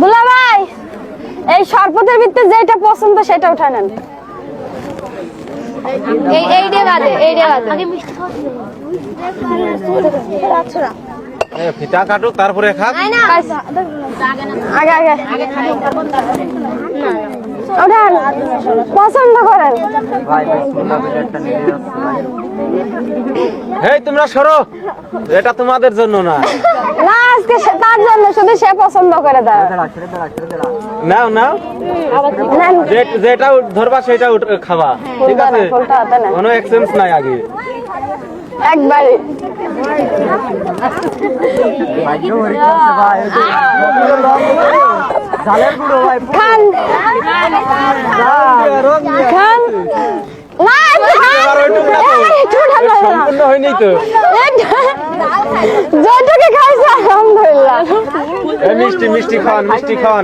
দুলা ভাই এই শরবতের ভিতরে যেটা পছন্দ সেটা উঠা নেন। এই এই ডে বাদে এই ডে বাদে। আগে মিষ্টি এ, ফিতা কাটুক তারপরে খাক। আগে আগে। ওঠান পছন্দ করেন। হেই তোমরা সরো। এটা তোমাদের জন্য না জন্য সে পছন্দ করে দাঁড়া নাও নাও। যেটা ধরবা সেটা উঠ- খাবা। ঠিক আছে। কোনো এক্সচেঞ্জ নাই আগে। একবারে। খান। খান। না। সম্পূর্ণ হয়নি তো। মিষ্টি মিষ্টি খান মিষ্টি খান।